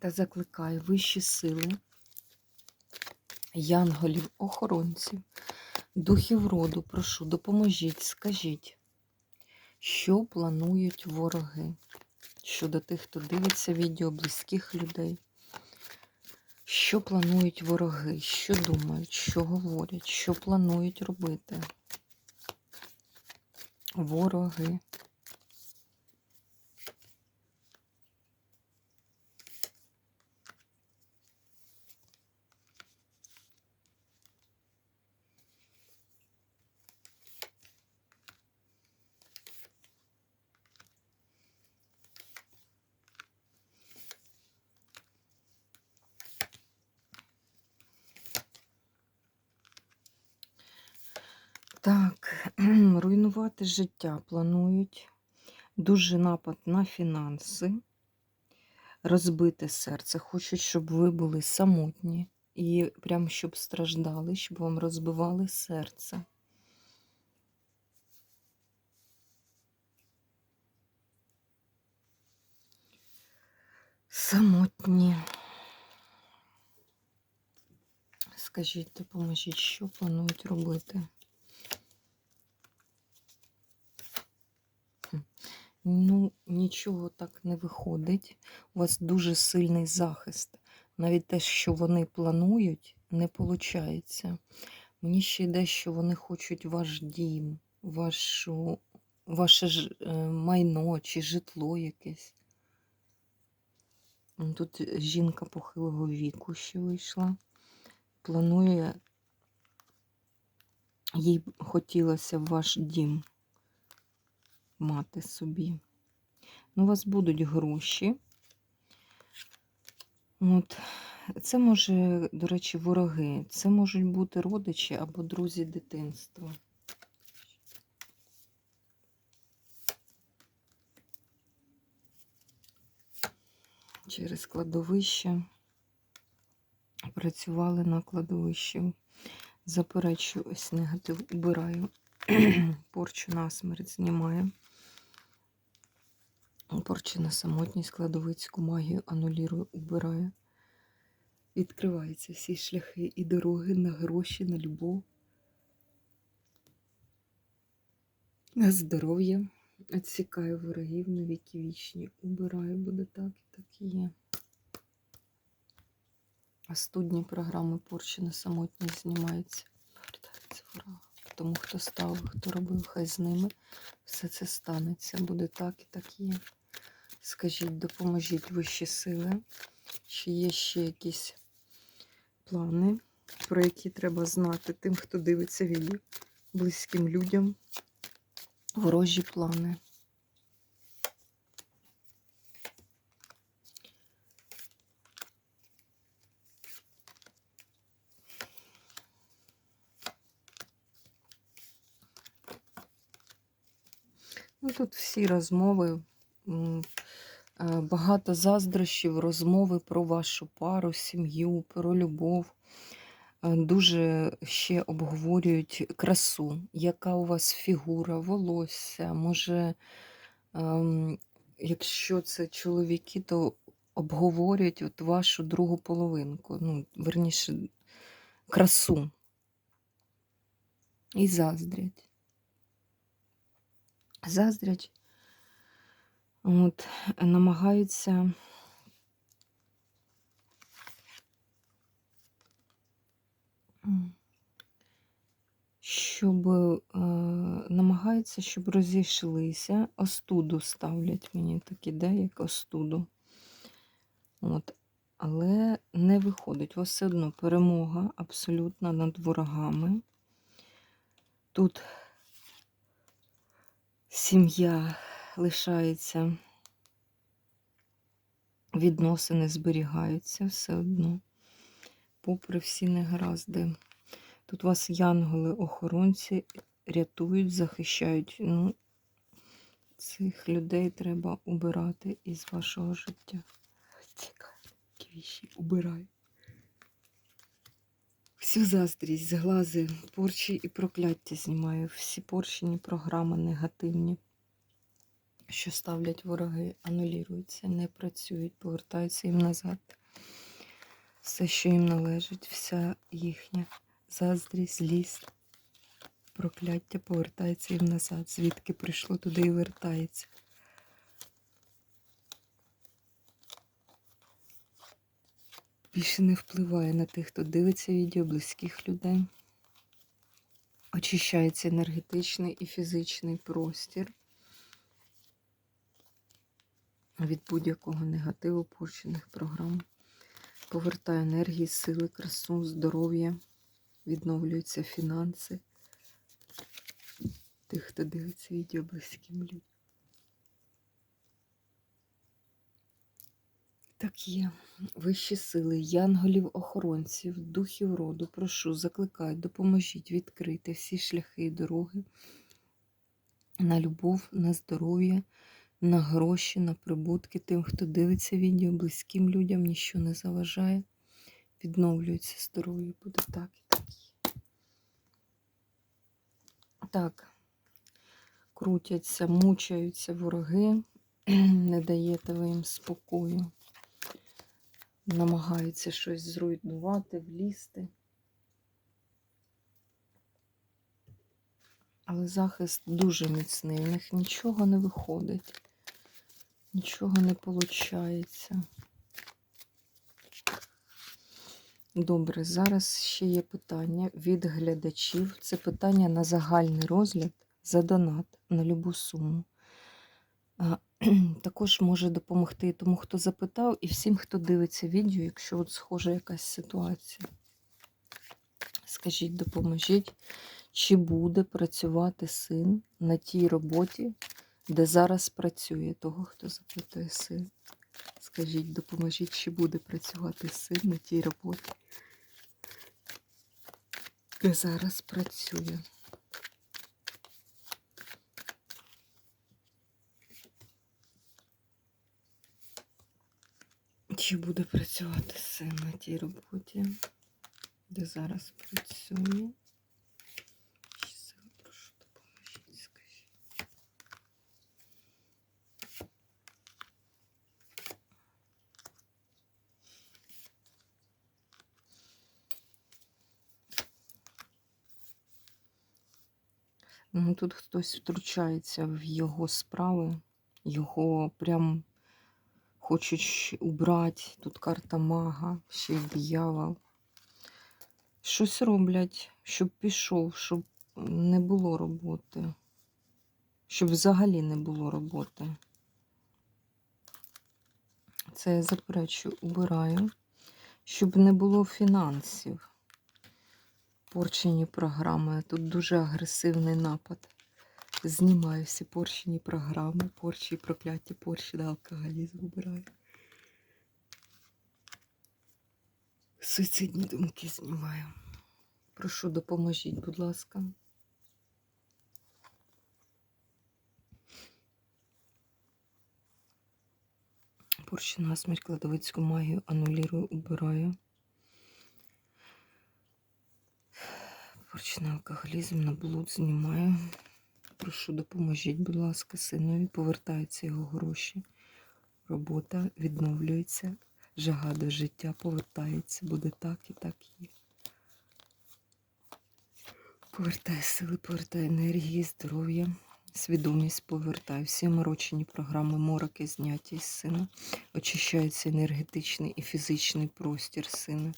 Та закликаю вищі сили, янголів-охоронців, духів роду, прошу, допоможіть, скажіть, що планують вороги щодо тих, хто дивиться відео близьких людей. Що планують вороги, що думають, що говорять, що планують робити? Вороги. Так, руйнувати життя планують. Дуже напад на фінанси, розбите серце. Хочуть, щоб ви були самотні і прям щоб страждали, щоб вам розбивали серце. Самотні. Скажіть, допоможіть, що планують робити? Ну, нічого так не виходить. У вас дуже сильний захист. Навіть те, що вони планують, не виходить. Мені ще йде, що вони хочуть ваш дім, вашу, ваше ж, е, майно чи житло якесь. Тут жінка похилого віку ще вийшла. Планує, їй хотілося ваш дім мати собі. Ну, у вас будуть гроші. От. Це може, до речі, вороги. Це можуть бути родичі або друзі дитинства. Через кладовище працювали на кладовищі. Заперечую ось негатив, убираю, порчу на смерть знімаю. Порчу на самотність, кладовицьку магію анулірую, убираю. Відкриваються всі шляхи і дороги на гроші, на любов, на здоров'я. Відсікаю ворогів на віки вічні. Убираю, буде так і так і є. А студні програми порчі на самотність знімаються. Повертаються ворога. Тому хто став, хто робив, хай з ними. Все це станеться. Буде так і так є. Скажіть, допоможіть вищі сили. Чи є ще якісь плани, про які треба знати тим, хто дивиться відео, близьким людям, ворожі плани. Ну, Тут всі розмови, багато заздрощів, розмови про вашу пару, сім'ю, про любов. Е, дуже ще обговорюють красу, яка у вас фігура, волосся. Може, ем, якщо це чоловіки, то обговорюють от вашу другу половинку, ну, верніше, красу. І заздрять. Заздрять, от, намагаються. Щоб е, намагаються, щоб розійшлися, остуду ставлять мені такі, де, як остуду. От. Але не виходить. У вас все одно перемога абсолютно над ворогами. Тут сім'я лишається, відносини зберігаються все одно. попри всі негаразди. Тут вас янголи-охоронці рятують, захищають. Ну, цих людей треба убирати із вашого життя. Цікаво, віші убирай. Всю заздрість, зглази, порчі і прокляття знімаю. Всі порчені програми негативні, що ставлять вороги, анулюються, не працюють, повертаються їм назад. Все, що їм належить, вся їхня заздрість, злість, прокляття повертається їм назад. Звідки прийшло, туди і вертається. Більше не впливає на тих, хто дивиться відео, близьких людей. Очищається енергетичний і фізичний простір від будь-якого негативу порчених програм. Повертає енергії, сили, красу, здоров'я, відновлюються фінанси. Тих, хто дивиться відео близьким людям. Так є. Вищі сили, янголів-охоронців, духів роду, прошу, закликаю, допоможіть відкрити всі шляхи і дороги на любов, на здоров'я, на гроші, на прибутки тим, хто дивиться відео, близьким людям ніщо не заважає. Відновлюється здоров'я, буде так і так. Так, крутяться, мучаються вороги, не даєте ви їм спокою намагаються щось зруйнувати, влізти. Але захист дуже міцний, в них нічого не виходить, нічого не виходить. Добре, зараз ще є питання від глядачів. Це питання на загальний розгляд за донат на любу суму. також може допомогти тому, хто запитав, і всім, хто дивиться відео, якщо от схожа якась ситуація. Скажіть, допоможіть, чи буде працювати син на тій роботі, де зараз працює того, хто запитує син. Скажіть, допоможіть, чи буде працювати син на тій роботі, де зараз працює. Чи буде працювати син на тій роботі, де зараз працює? Тут хтось втручається в його справи, його прям хочуть убрати. Тут карта мага, ще й диявол. Щось роблять, щоб пішов, щоб не було роботи. Щоб взагалі не було роботи. Це я заперечую, убираю, щоб не було фінансів. Порчені програми. Тут дуже агресивний напад. Знімаю всі порчені програми, порчі і прокляття, порчі да алкоголізм вибираю. Суїцидні думки знімаю. Прошу, допоможіть, будь ласка. Порчі насмерть кладовицьку магію анулірую, убираю. Порчений алкоголізм на блуд знімаю. Прошу, допоможіть, будь ласка, синові. Повертаються його гроші. Робота відновлюється, жага до життя повертається, буде так і так є. Повертає сили, повертає енергії, здоров'я, свідомість повертає. Всі морочені програми, мороки зняті з сина. Очищається енергетичний і фізичний простір сина.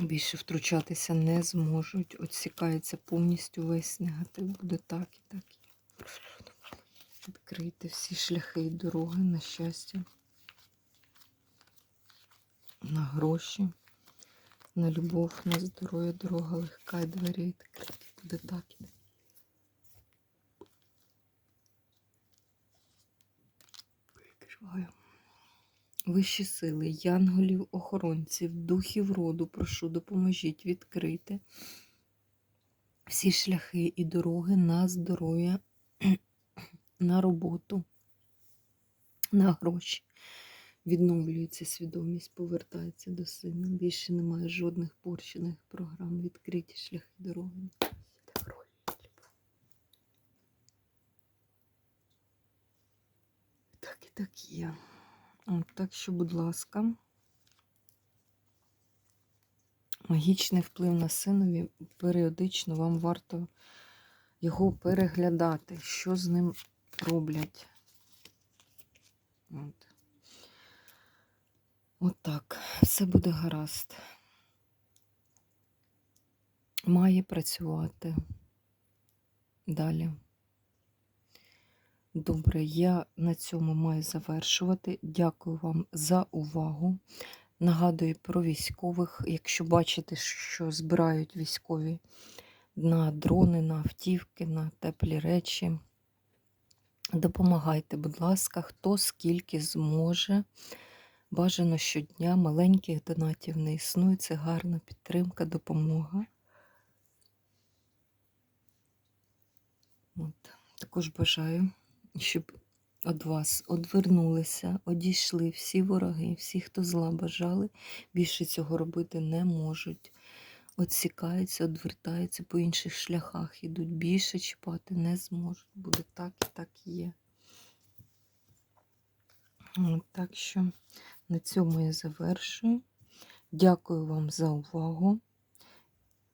Більше втручатися не зможуть. Отсікається повністю весь негатив. Буде так і так. Відкрийте всі шляхи і дороги на щастя, на гроші, на любов, на здоров'я, дорога легка і двері відкриті. Буде так і так. Викриваю. Вищі сили, янголів, охоронців, духів роду, прошу, допоможіть відкрити всі шляхи і дороги на здоров'я, на роботу, на гроші. Відновлюється свідомість, повертається до сина. Більше немає жодних порчених програм. Відкриті шляхи дороги. Так і так є. Так що, будь ласка, магічний вплив на синові періодично вам варто його переглядати, що з ним роблять. От. От так, все буде гаразд. Має працювати далі. Добре, я на цьому маю завершувати. Дякую вам за увагу. Нагадую про військових. Якщо бачите, що збирають військові на дрони, на автівки, на теплі речі, допомагайте, будь ласка, хто скільки зможе. Бажано щодня маленьких донатів не існує. Це гарна підтримка, допомога. От. Також бажаю, щоб від вас одвернулися, одійшли всі вороги, всі, хто зла бажали, більше цього робити не можуть. Отсікаються, одвертаються по інших шляхах, ідуть більше чіпати не зможуть. Буде так і так і є. Так що на цьому я завершую. Дякую вам за увагу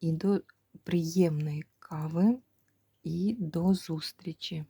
і до приємної кави, і до зустрічі!